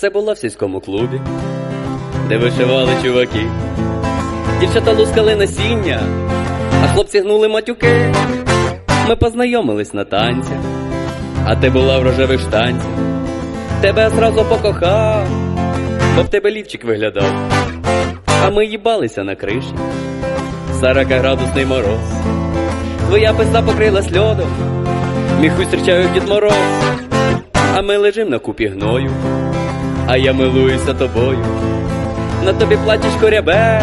це було в сільському клубі, де вишивали чуваки. Дівчата лускали насіння, а хлопці гнули матюки. Ми познайомились на танцях, а ти була в рожевих штанцях. Тебе зразу покохав, бо в тебе лівчик виглядав. А ми їбалися на криші. 40 градусний мороз. Твоя пизда покрилась льодом, міг зустрічаю Дід Мороз. А ми лежим на купі гною, а я милуюся тобою. На тобі платічко рябе,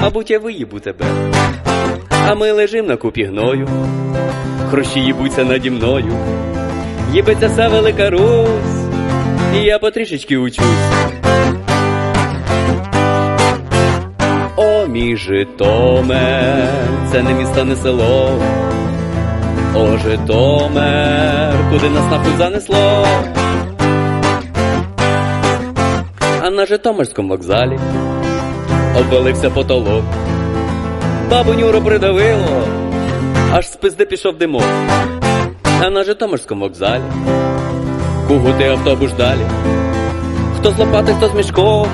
мабуть, я виїбу тебе. А ми лежим на купі гною, хрущі їбуться наді мною. Їбеться вся велика Русь, і я потрішечки учусь. О, мій Житомир, це не місто, не село. О, Житомир, куди нас нахуй занесло. На Житомирському вокзалі обвалився потолок. Бабу Нюру придавило, аж з пизди пішов димок. А на Житомирському вокзалі кугути автобус далі. Хто з лопати, хто з мішком,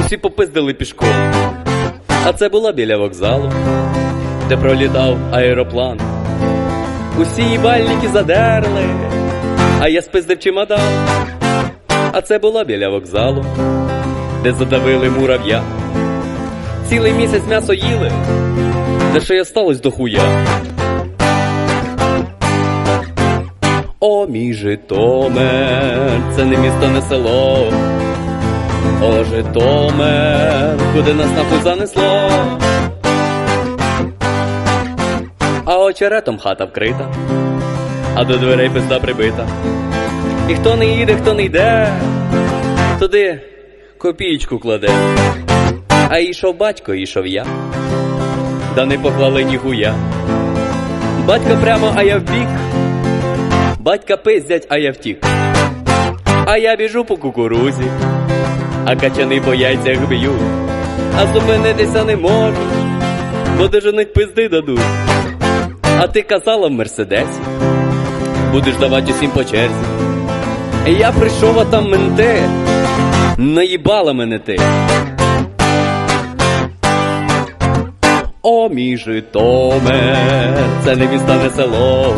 усі попиздили пішком. А це було біля вокзалу, де пролітав аероплан. Усі їбальники задерли, а я спиздив чемодан. А це було біля вокзалу, де задавили мурав'я. Цілий місяць м'ясо їли, де ще й осталось до хуя. О, мій Житомир, це не місто, не село. О, Житомир, куди нас нахуй занесло. А очеретом хата вкрита, а до дверей пизда прибита. І хто не їде, хто не йде, туди копієчку кладе. А йшов батько, йшов я, да не поклали ніхуя. Батько прямо, а я вбік, батька пиздять, а я втік. А я біжу по кукурузі, а качани по яйцях б'ють, а зупинитися не можу, бо доженуть пизди дадуть. А ти казала в мерседесі, будеш давати усім по черзі. Я прийшов, а там менти, наїбала мене ти. О, мій Житомир, це не місто, не село.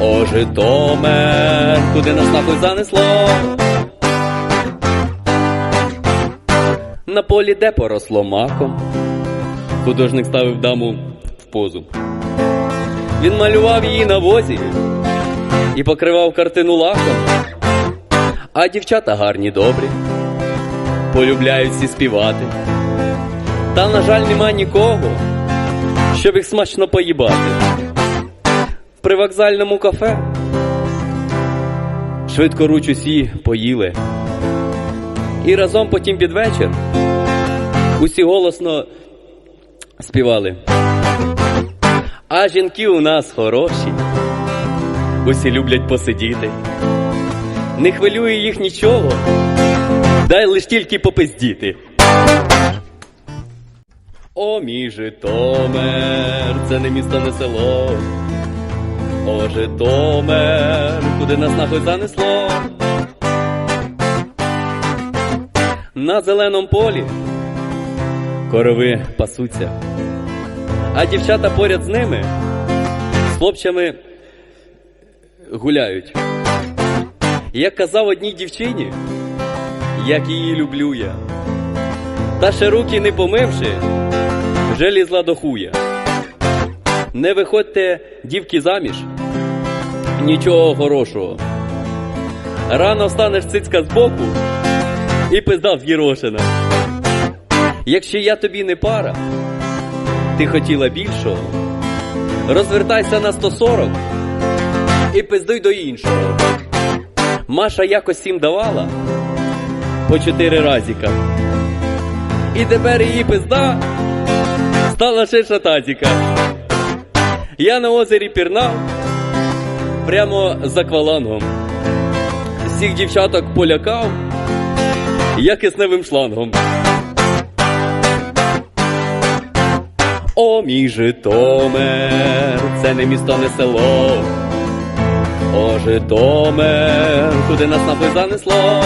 О, Житомир, куди нас нахуй занесло. На полі де поросло маком, художник ставив даму в позу. Він малював її на возі і покривав картину лаком. А дівчата гарні добрі, полюбляють всі співати. Та, на жаль, нема нікого, щоб їх смачно поїбати. В привокзальному кафе швидко руч усі поїли. І разом потім під вечір усі голосно співали. А жінки у нас хороші, усі люблять посидіти. Не хвилює їх нічого, дай лиш тільки попиздіти. О, мій Житомир, це не місто, не село. О, Житомир, куди нас нахуй занесло. На зеленому полі корови пасуться, а дівчата поряд з ними з хлопцями гуляють. Як казав одній дівчині, як її люблю я. Та ще руки не помивши, вже лізла до хуя. Не виходьте, дівки, заміж, нічого хорошого. Рано встанеш цицька збоку і пизда з'їрошена. Якщо я тобі не пара, ти хотіла більшого, розвертайся на 140 і пиздуй до іншого. Маша якось всім давала по чотири разіка. І тепер її пизда стала ширша тазіка. Я на озері пірнав прямо за аквалангом. Всіх дівчаток полякав, як кисневим шлангом. О, мій Житомир, це не місто, не село. О, Житомир, куди нас напи занесло,